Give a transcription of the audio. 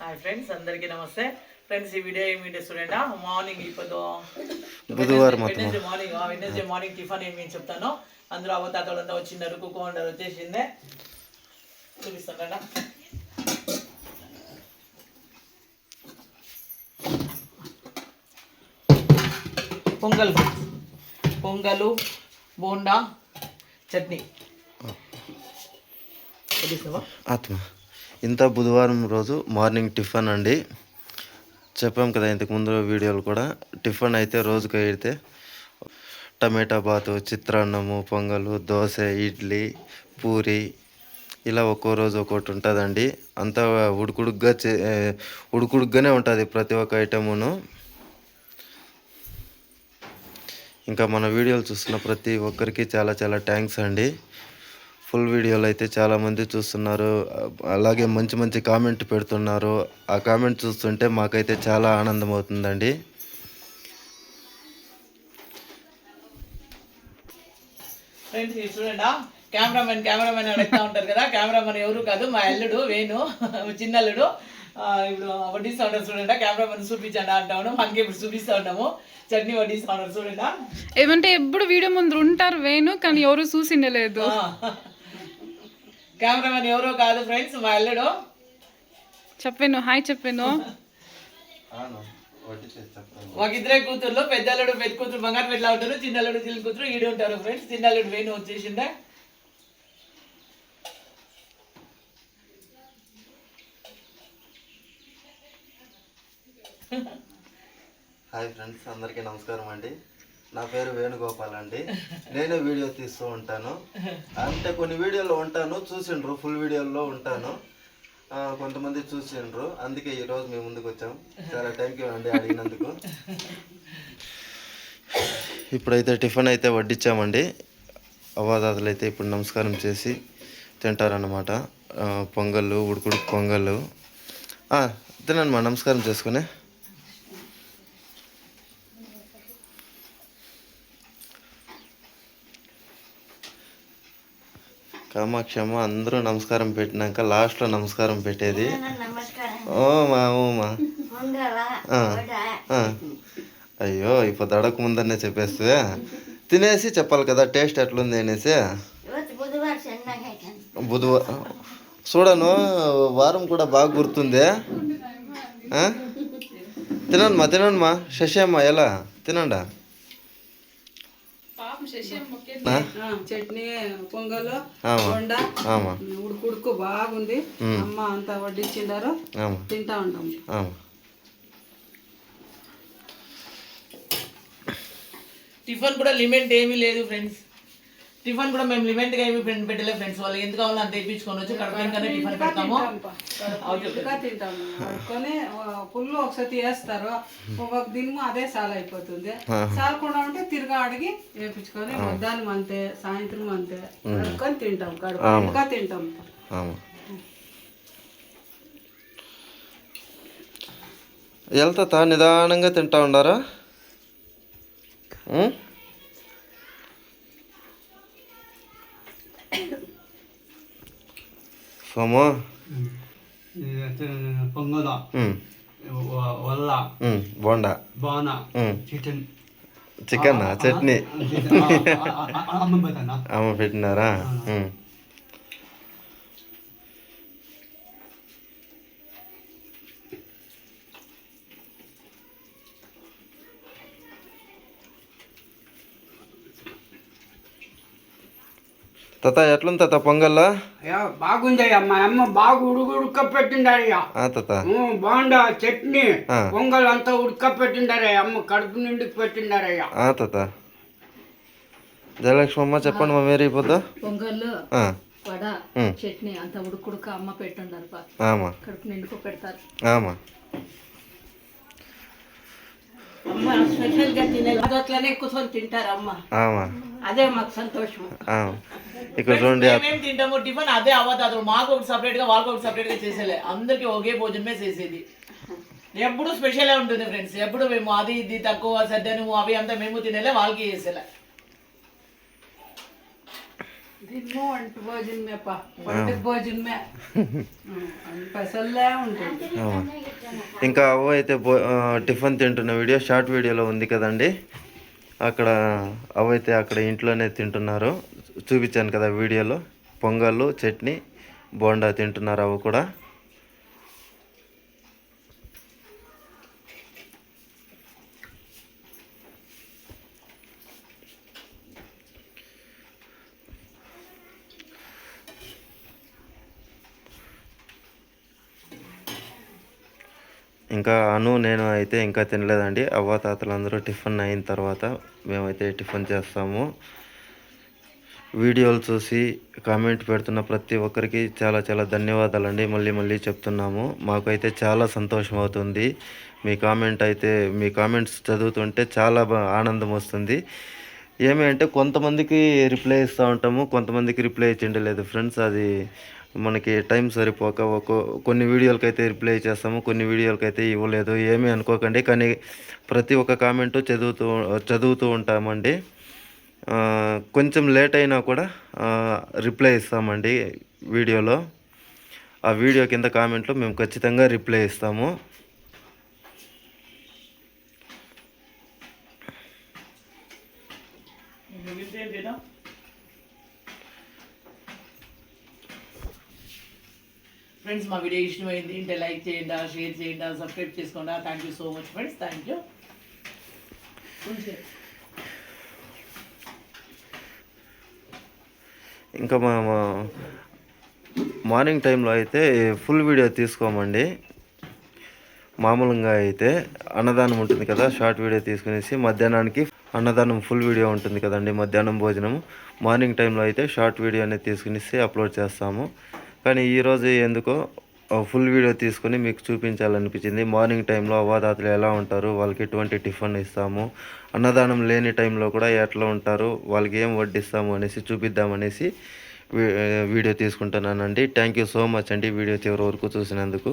Hi friends అందరికీ నమస్తే. Friends ఈ వీడియో ఏమి స్టూడెంట్ మార్నింగ్ ఇప్పుడు బుధవారం Wednesday morning Wednesday morning tiffin ఏమి చెప్తాను? అందులో అవతాతలంతా వచ్చినారు కుక్కమంటారు వచ్చేసిందే. చూపిస్తాను పొంగల్. పొంగలు బోండా చట్నీ. చూపిస్తావా? ఆత్మ. ఇంత బుధవారం రోజు మార్నింగ్ టిఫిన్ అండి. చెప్పాం కదా ఇంతకు ముందు వీడియోలు కూడా. టిఫిన్ అయితే రోజుకి అయితే టమాటా బాతు చిత్రాన్నము పొంగలు దోశ ఇడ్లీ పూరి ఇలా ఒక్కో రోజు ఒక్కొక్కటి ఉంటుందండి. అంతా ఉడుకుడుగ్గా చే ఉడుకుడుగ్గానే ఉంటుంది ప్రతి ఒక్క ఐటమును. ఇంకా మన వీడియోలు చూస్తున్న ప్రతి ఒక్కరికి చాలా చాలా థ్యాంక్స్ అండి. ఫుల్ వీడియోలు అయితే చాలామంది చూస్తున్నారు. అలాగే మంచి మంచి కామెంట్ పెడుతున్నారు. ఆ కామెంట్ చూస్తుంటే మాకైతే చాలా ఆనందం అవుతుందండి. ఫ్రెండ్స్ ఇది చూడండి కెమెరామెన్ కెమెరామెన్ అడుగుతా ఉంటారు కదా? కెమెరామెన్ ఎవరు కాదు మా అల్లుడు వేణు చిన్నల్లుడు ఇప్పుడు వడ్డిస్తా ఉంటారు చూడండి కెమెరామెన్ చూపించండి అంటాము మనకి ఇప్పుడు చూపిస్తా ఉంటాము చట్నీ వడ్డిస్తా ఉంటారు చూడండి ఏమంటే ఎప్పుడు వీడియో ముందు ఉంటారు వేణు కానీ ఎవరు చూసిండలేదు. కెమెరామెన్ ఎవరో కాదు ఫ్రెండ్స్ మా అల్లుడు. చెప్పాను హాయ్ చెప్పాను. ఒక ఇద్దరే కూతుర్లు పెద్దల్లుడు పెద్ద కూతురు బంగారు పెట్లా ఉంటారు చిన్నల్లుడు చిన్న కూతురు ఈడు ఉంటారు ఫ్రెండ్స్. చిన్నల్లుడు వేణు వచ్చేసిండే. హాయ్ ఫ్రెండ్స్ అందరికీ నమస్కారం అండి. నా పేరు వేణుగోపాల్ అండి. నేను వీడియో తీస్తూ ఉంటాను. అంటే కొన్ని వీడియోలో ఉంటాను చూసిండ్రు ఫుల్ వీడియోలో ఉంటాను. కొంతమంది చూసిండ్రు. అందుకే ఈరోజు మేము ముందుకు వచ్చాం. చాలా థ్యాంక్ యూ అండి అడిగినందుకు. ఇప్పుడైతే టిఫిన్ అయితే వడ్డించామండి అవ్వాదాదులు అయితే ఇప్పుడు నమస్కారం చేసి తింటారన్నమాట. ఆ, పొంగళ్ళు ఉడుకుడు పొంగళ్ళు తినండి మా నమస్కారం చేసుకునే. కామాక్షమ్మ అందరూ నమస్కారం పెట్టినాక లాస్ట్లో నమస్కారం పెట్టేది. ఓ మా ఓ మా. ఆ, ఆ. అయ్యో ఇప్పుడు దడక ముందరనే చెప్పేస్తే. తినేసి చెప్పాలి కదా టేస్ట్ ఎట్లుంది అనేసి. బుధవారం చూడను వారం కూడా బాగా గుర్తుంది? తినండి మా తినండి మా శశమ్మ ఎలా? తినండా? చట్నీ పొంగలు బాగుంది. అమ్మ అంతా వడ్డించిండారు ఆమా. తింటా ఉంటాం. టిఫిన్ కూడా లిమిట్ ఏమీ లేదు ఫ్రెండ్స్. టిఫిన్ కూడా మేము లిమిట్గా ఏమి ఫ్రెండ్ పెట్టలేదు ఫ్రెండ్స్ వాళ్ళు. ఎంత కావాలో అంత తెప్పించుకొని వచ్చి టిఫిన్ పెడతాము. తింటాము కొని పుల్లు ఒకసారి వేస్తారు ఒక దినము అదే సాల్ అయిపోతుంది. సాలకుండా ఉంటే తిరగా అడిగి వేపించుకొని మధ్యాహ్నం అంతే సాయంత్రం అంతే. కడుక్కొని తింటాం. కడుపు ఇంకా తింటాం. వెళ్తా నిదానంగా తింటా ఉండారా? సోము పొంగల వల్ల బోండా చికెన్ చికెన్ చట్నీ అమ్మ పెట్టినారా తాత ఎట్లుంది తాత పొంగల్లా? అయ్యా బాగుంది అమ్మ అమ్మ బాగా ఉడుకు ఉడక పెట్టిండారయ్యా ఆ తాత. బాండా చట్నీ. పొంగల్ అంతా ఉడక పెట్టిండారయ్యా అమ్మ కడుపు నిండుకు పెట్టిండారయ్యా ఆ తాత. జయలక్ష్మమ్మ చెప్పండి మా మీరు అయిపోద్దా పొంగల్ ఆ, వడ. చట్నీ అంత ఉడుకుడుక అమ్మ పెట్టుండారు పా. ఆమా. కడుపు నిండుకు పెడతారు. ఆమా. అమ్మ స్పెషల్గా తినే అట్లనే కూర్చొని తింటారు అమ్మ. ఆమా అదే మాకు సంతోషం. ఆమా ఇక్కడ చూడండి ఆ- మేము తింటాము టిఫిన్ అదే అవ్వదు. మాకు ఒకటి సపరేట్గా వాళ్ళకి ఒకటి సపరేట్గా చేసేలే. అందరికి ఒకే భోజనమే చేసేది. ఎప్పుడు స్పెషల్ ఉంటుంది ఫ్రెండ్స్ ఎప్పుడు మేము అది ఇది తక్కువ సద్దను అవి అంతా మేము తినేలే వాళ్ళకి చేసేలే. పైసల్లే ఉంటుంది. ఇంకా అవ్వ అయితే టిఫిన్ తింటున్న వీడియో షార్ట్ వీడియోలో ఉంది కదండి. అక్కడ అవ్వ అయితే అక్కడ ఇంట్లోనే తింటున్నారు. చూపించాను కదా వీడియోలో. పొంగళ్ళు చట్నీ బోండా తింటున్నారు అవి కూడా. ఇంకా అను నేను అయితే ఇంకా తినలేదండి. అవ్వ తాతలు అందరూ టిఫిన్ అయిన తర్వాత మేమైతే టిఫిన్ చేస్తాము. వీడియోలు చూసి కామెంట్ పెడుతున్న ప్రతి ఒక్కరికి చాలా చాలా ధన్యవాదాలండి. మళ్ళీ మళ్ళీ చెప్తున్నాము. మాకైతే చాలా సంతోషం అవుతుంది. మీ కామెంట్ అయితే మీ కామెంట్స్ చదువుతుంటే చాలా ఆనందం వస్తుంది. ఏమి అంటే కొంతమందికి రిప్లై ఇస్తూ ఉంటాము కొంతమందికి రిప్లై ఇచ్చిండలేదు. ఫ్రెండ్స్ అది మనకి టైం సరిపోక ఒక్కో కొన్ని వీడియోలకైతే అయితే రిప్లై చేస్తాము కొన్ని వీడియోలకైతే అయితే ఇవ్వలేదు ఏమీ అనుకోకండి. కానీ ప్రతి ఒక్క కామెంటు చదువుతూ చదువుతూ ఉంటామండి. కొంచెం లేట్ అయినా కూడా రిప్లై ఇస్తామండి వీడియోలో. ఆ వీడియో కింద కామెంట్లో మేము ఖచ్చితంగా రిప్లై ఇస్తాము. ఫ్రెండ్స్ మా వీడియో ఇష్టమైంది ఇంటే లైక్ చేయండి షేర్ చేయండి సబ్స్క్రైబ్ చేసుకోండి. Thank you so much friends thank you ఇంకా మా మా- మార్నింగ్ టైంలో అయితే ఫుల్ వీడియో తీసుకోమండి. మామూలుగా అయితే అన్నదానం ఉంటుంది కదా షార్ట్ వీడియో తీసుకునేసి మధ్యాహ్నానికి అన్నదానం ఫుల్ వీడియో ఉంటుంది కదండి మధ్యాహ్నం భోజనం మార్నింగ్ టైంలో అయితే షార్ట్ వీడియో అనేది తీసుకునేసి అప్లోడ్ చేస్తాము. కానీ ఈరోజు ఎందుకో ఫుల్ వీడియో తీసుకొని మీకు చూపించాలనిపించింది. మార్నింగ్ టైంలో అవ్వాదాతలు ఎలా ఉంటారు వాళ్ళకి ఎటువంటి టిఫిన్ ఇస్తాము అన్నదానం లేని టైంలో కూడా ఎట్లా ఉంటారు వాళ్ళకి ఏం వడ్డిస్తాము అనేసి చూపిద్దామనేసి వీడియో తీసుకుంటున్నానండి. థ్యాంక్ యూ సో మచ్ అండి వీడియో చివరి వరకు చూసినందుకు.